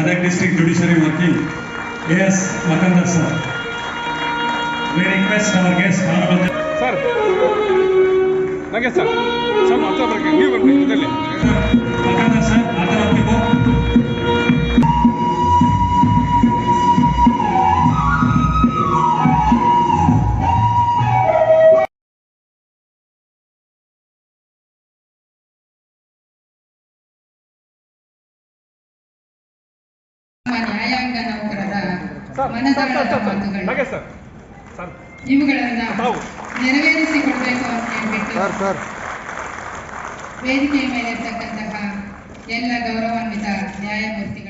Adak District Judiciary Working, Yes, Makandar sir. We request our guest, Honorable... Sir, Nage sir, sir, ಮಾತ್ರ ಬರ್ಕೆ ನೀವು ಬರ್ಬೇಕು Makandar sir, ನ್ಯಾಯಾಂಗ ನೌಕರರ ಮನದಾಳದ ಮಾತುಗಳು. ಹಾಗೆ ಸರ್. ಸರ್. ಇವುಗಳನ್ನ. ನೆರವೇರಿಸಿಕೊಡ್ಬೇಕು ಅಂತ ಹೇಳ್ಬಿಟ್ಟು ವೇದಿಕೆಯ ಮೇಲೆ ಇರ್ತಕ್ಕಂತಹ ಎಲ್ಲ ಗೌರವಾನ್ವಿತ ನ್ಯಾಯಮೂರ್ತಿಗಳು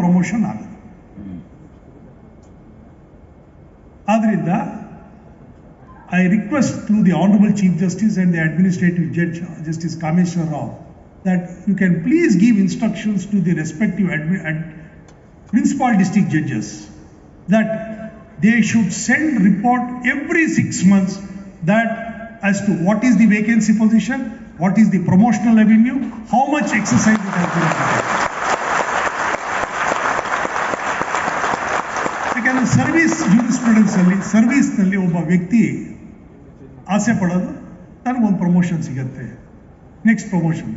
ಪ್ರಮೋಷನ್ ಆಗುತ್ತೆ ಆದ್ರಿಂದ I request through the honourable chief justice and the administrative judge justice Kameshwara Rao that you can please give instructions to the respective admi- ad- principal district judges that they should send report every six months that as to what is the vacancy position, what is the promotional revenue, how much exercise it has been Service jurisprudence ಅಲ್ಲಿ ಸರ್ವಿಸ್ನಲ್ಲಿ ಒಬ್ಬ ವ್ಯಕ್ತಿ ಆಸೆ ಪಡೋದು ನನಗೊಂದು promotion ಸಿಗತ್ತೆ. Next promotion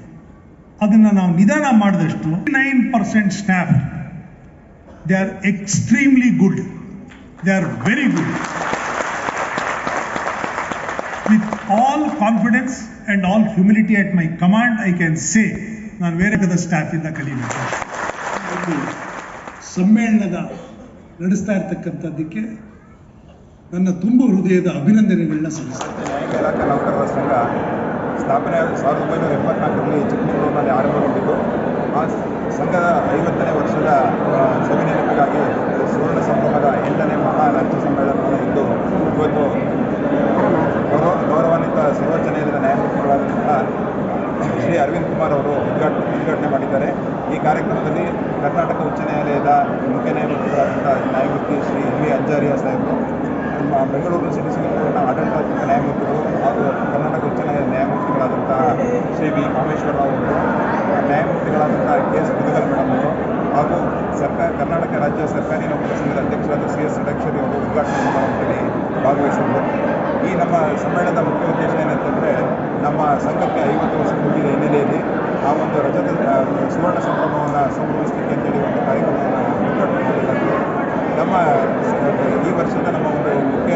ಅದನ್ನ ನಾವು ನಿಧಾನ ಮಾಡಿದಷ್ಟು nine percent staff they are extremely good they are very good with all confidence and all humility at my command I can say ನಾನು ಬೇರೆ ಸ್ಟಾಫ್ ಇಂದ ಕಲಿಬೇಕು. ಸಮ್ಮೇಳನದ ನಡೆಸ್ತಾ ಇರ್ತಕ್ಕಂಥದ್ದಕ್ಕೆ ನನ್ನ ತುಂಬ ಹೃದಯದ ಅಭಿನಂದನೆಗಳನ್ನ ಸಲ್ಲಿಸ್ತೇನೆ. ನ್ಯಾಯಾಂಗ ಇಲಾಖೆ ನೌಕರರ ಸಂಘ ಸ್ಥಾಪನೆ ಸಾವಿರದ ಒಂಬೈನೂರ ಎಪ್ಪತ್ನಾಲ್ಕರಲ್ಲಿ ಚಿಕ್ಕಮಗಳೂರಿನಲ್ಲಿ ಆರಂಭಗೊಂಡಿದ್ದು. ಆ ಸಂಘದ ಐವತ್ತನೇ ವರ್ಷದ ಸವಿನೆನಪಿಗಾಗಿ ನೆನಪಿಗಾಗಿ ಸುವರ್ಣ ಸಂಭ್ರಮದ ಎಂಟನೇ ಮಹಾ ರಾಜ್ಯ ಸಮ್ಮೇಳನವನ್ನು ಇಂದು ಇವತ್ತು ಗೌರವ, ಗೌರವಾನ್ವಿತ ಸರ್ವೋಚ್ಚ ನ್ಯಾಯಾಲಯದ ನ್ಯಾಯಮೂರ್ತಿಗಳಾದಂತಹ ಶ್ರೀ ಅರವಿಂದ್ ಕುಮಾರ್ ಅವರು ಉದ್ಘಾಟನೆ ಉದ್ಘಾಟನೆ ಮಾಡಿದ್ದಾರೆ. ಈ ಕಾರ್ಯಕ್ರಮದಲ್ಲಿ ಕರ್ನಾಟಕ ಉಚ್ಚ ನ್ಯಾಯಾಲಯದ ಮುಖ್ಯ ನ್ಯಾಯಮೂರ್ತಿಗಳಾದಂಥ ನ್ಯಾಯಮೂರ್ತಿ ಶ್ರೀ ಎಂ ವಿ ಅಂಜಾರಿಯ ಸಾಹೇಬರು, ನಮ್ಮ ಬೆಂಗಳೂರು ಸಿಟಿ ಸಿಂಗ್ ಕೋರ್ಟ್ನ ಆಡಳಿತಾತ್ಮಕ ನ್ಯಾಯಮೂರ್ತಿಗಳು ಹಾಗೂ ಕರ್ನಾಟಕ ಉಚ್ಚ ನ್ಯಾಯಾಲಯದ ನ್ಯಾಯಮೂರ್ತಿಗಳಾದಂತಹ ಶ್ರೀ ವಿ ಕಾಮೇಶ್ವರ ರಾವ್ ಅವರು, ನ್ಯಾಯಮೂರ್ತಿಗಳಾದಂಥ ಕೆ ಎಸ್ ಮುದುಗಲ್ ಮೇಡಮ್ ಅವರು ಹಾಗೂ ಸರ್ಕಾರ ಕರ್ನಾಟಕ ರಾಜ್ಯ ಸರ್ಕಾರಿ ನೌಕರ ಸಂಘದ ಅಧ್ಯಕ್ಷರಾದ ಸಿ ಎಸ್ ಷಡಕ್ಷರಿ ಅವರು ಉದ್ಘಾಟನಾ ಸಮಾರಂಭದಲ್ಲಿ ಭಾಗವಹಿಸಿದರು ಈ ನಮ್ಮ ಸಮ್ಮೇಳನದ ಮುಖ್ಯ ಉದ್ದೇಶ ಏನಂತಂದರೆ ನಮ್ಮ ಸಂಘಕ್ಕೆ ಐವತ್ತು ವರ್ಷ ಮುಗಿದ ಹಿನ್ನೆಲೆಯಲ್ಲಿ. ಆ ಒಂದು ರಜತ ಸುವರ್ಣ ಸಂಭ್ರಮವನ್ನು ಸಂಭ್ರಮಿಸಲಿಕ್ಕೆ ಅಂತೇಳಿ ಒಂದು ಕಾರ್ಯಕ್ರಮವನ್ನು ಮಾಡಿದ್ದಾರೆ. ನಮ್ಮ, ಈ ವರ್ಷದ ನಮ್ಮ ಒಂದು ಮುಖ್ಯ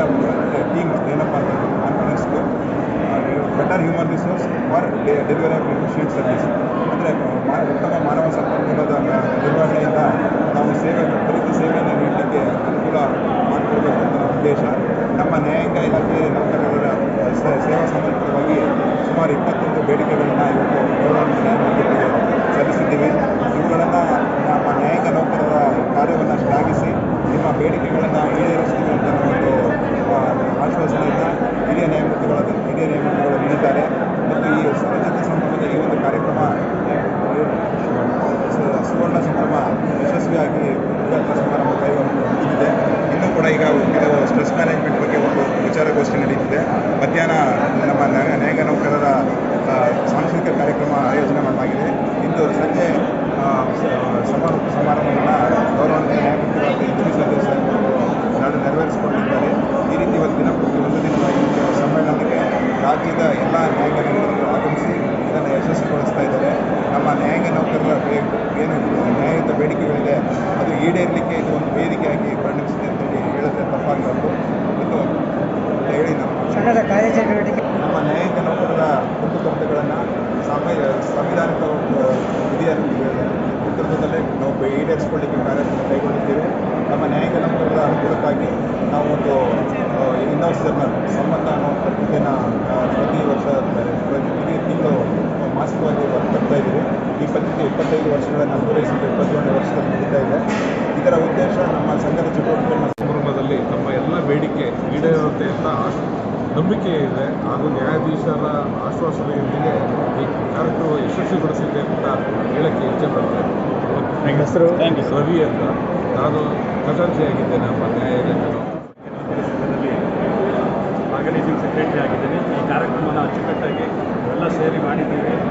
ಟೀಮ್ ಏನಪ್ಪ ಅಂತ ಕಾನ್ಫಿಡೆನ್ಸ್ದು better human resource for delivery sheet service ಅಂದರೆ ಉತ್ತಮ ಮಾನವ ಸಂಪನ್ಮೂಲದ ನಿರ್ವಹಣೆಯಿಂದ ನಾವು ಸೇವೆ ಪ್ರತಿ ಸೇವೆಯನ್ನು ನೀಡಲಿಕ್ಕೆ ಅನುಕೂಲ ಮಾಡಿಕೊಡ್ಬೇಕು ಅಂತ ನಮ್ಮ ಉದ್ದೇಶ. ನಮ್ಮ ನ್ಯಾಯಾಂಗ ಇಲಾಖೆ, ನೌಕರರ ಸೇವಾ ಸಮರ್ಪಕವಾಗಿ ಸುಮಾರು ಇಪ್ಪತ್ತೊಂದು ಬೇಡಿಕೆಗಳನ್ನು ಇವತ್ತು ಗೌರವ ನ್ಯಾಯಮೂರ್ತಿಗಳಿಗೆ ಸಲ್ಲಿಸಿದ್ದೀವಿ ಇವುಗಳನ್ನು ನಮ್ಮ ನ್ಯಾಯಾಂಗ ನೌಕರರ ಕಾರ್ಯವನ್ನು ಶ್ಲಾಘಿಸಿ ನಿಮ್ಮ ಬೇಡಿಕೆಗಳನ್ನು ಈಡೇರಿಸ್ತೀವಿ ಅಂತ ಒಂದು ಆ, ಆಶ್ವಾಸನೆಯನ್ನು ಹಿರಿಯ ನ್ಯಾಯಮೂರ್ತಿಗಳಾದ ಹಿರಿಯ ನ್ಯಾಯಮೂರ್ತಿಗಳು ನೀಡಿದ್ದಾರೆ ಮತ್ತು ಈ ರಜತ ಸಂಭ್ರಮದ ಈ ಒಂದು ಕಾರ್ಯಕ್ರಮ ಸು- ಸುವರ್ಣ ಸಂಭ್ರಮ ಯಶಸ್ವಿಯಾಗಿ ಉದ್ಘಾಟನಾ ಸಮಾರಂಭ ಕೈಗೊಂಡು ಮುಗಿದಿದೆ ಇನ್ನೂ ಕೂಡ ಈಗ ಕೆಲವು ಸ್ಟ್ರೆಸ್ ಮ್ಯಾನೇಜ್ಮೆಂಟ್ ಬಗ್ಗೆ ಒಂದು ವಿಚಾರಗೋಷ್ಠಿ ನಡೀತಿದೆ. ಮಧ್ಯಾಹ್ನ ನಮ್ಮ ನ್ಯಾಯ- ನ್ಯಾಯಾಂಗ ನೌಕರರ ಸಾಂಸ್ಕೃತಿಕ ಕಾರ್ಯಕ್ರಮ ಆಯೋಜನೆ ಮಾಡಲಾಗಿದೆ. ಇಂದು ಸಂಜೆ ಸಮಾರೋಪ, ಸಮಾರಂಭವನ್ನು ಗೌರವಾನ್ವಿತ ನ್ಯಾಯಮೂರ್ತಿಗಳಾದ ಇಬ್ಬರು ಸದಸ್ಯರು ನೆರವೇರಿಸಿಕೊಂಡಿದ್ದಾರೆ. ಈ ರೀತಿ ಇವತ್ತಿನ ಒಂದು ದಿನದ ಈ ಸಮ್ಮೇಳನಕ್ಕೆ ರಾಜ್ಯದ ಎಲ್ಲ ನ್ಯಾಯಾಂಗ ಅಂತ ಹೇಳಿ ನಮ್ಮ ಸಂಘದ ಕಾರ್ಯಚಟುವಟಿಕೆ. ನಮ್ಮ ನ್ಯಾಯಾಂಗ ನೌಕರರ ಕುಂದುಕೊರತೆಗಳನ್ನು ಸಾಮಿ ಸಂವಿಧಾನಿಕ ವಿಧಿಯ ನೇತೃತ್ವದಲ್ಲೇ ನಾವು ಈಡೇರಿಸಿಕೊಳ್ಳಿಕ್ಕೆ ಕಾರ್ಯಕ್ರಮ ಕೈಗೊಂಡಿದ್ದೇವೆ. ನಮ್ಮ ನ್ಯಾಯಾಂಗ ನೌಕರರ ಅನುಕೂಲಕ್ಕಾಗಿ ನಾವು ಒಂದು ಇನ್ನೊಂದು ಜರ್ನಲ್ ಸಂಬಂಧ ಅನ್ನೋ ಪತ್ರಿಕೆಯನ್ನು ಪ್ರತಿ ವರ್ಷ ಪ್ರತಿ ತಿಂಗಳು ಮಾಸಿಕವಾಗಿ ಬರ್ತಾ ಇದ್ದೀವಿ. ಈ ಪತ್ರಿಕೆ ಇಪ್ಪತ್ತೈದು ವರ್ಷಗಳನ್ನು ಪೂರೈಸಿದ್ದು ಇಪ್ಪತ್ತೇಳನೇ ವರ್ಷದಲ್ಲಿ ನಡೀತಾ ಇದೆ. ಇದರ ಉದ್ದೇಶ ನಮ್ಮ ಸಂಘದ ಚಟುವಟಿಕೆಯನ್ನು ಬೇಡಿಕೆ ಈಡೇರುತ್ತೆ ಅಂತ ಆಶ್- ನಂಬಿಕೆ ಇದೆ. ಹಾಗೂ ನ್ಯಾಯಾಧೀಶರ ಆಶ್ವಾಸನೆಯೊಂದಿಗೆ ಈ ಕಾರ್ಯಕ್ರಮ ಯಶಸ್ವಿಗೊಳಿಸಿದೆ ಅಂತ ಹೇಳಕ್ಕೆ ಇಚ್ಛೆ ಪಡ್ತೇನೆ. ಹೆಸರು? ರವಿ ಅಂತ. ನಾನು ಖಜಾಂಚಿಯಾಗಿದ್ದೇನೆ ನಮ್ಮ ನ್ಯಾಯಾಲಯದಲ್ಲಿ. ಆರ್ಗನೈಸಿಂಗ್ ಸೆಕ್ರೆಟರಿ ಆಗಿದ್ದೇನೆ ಈ ಕಾರ್ಯಕ್ರಮನ ಅಚ್ಚುಕಟ್ಟಾಗಿ ಎಲ್ಲ ಸೇರಿ ಮಾಡಿದ್ದೀವಿ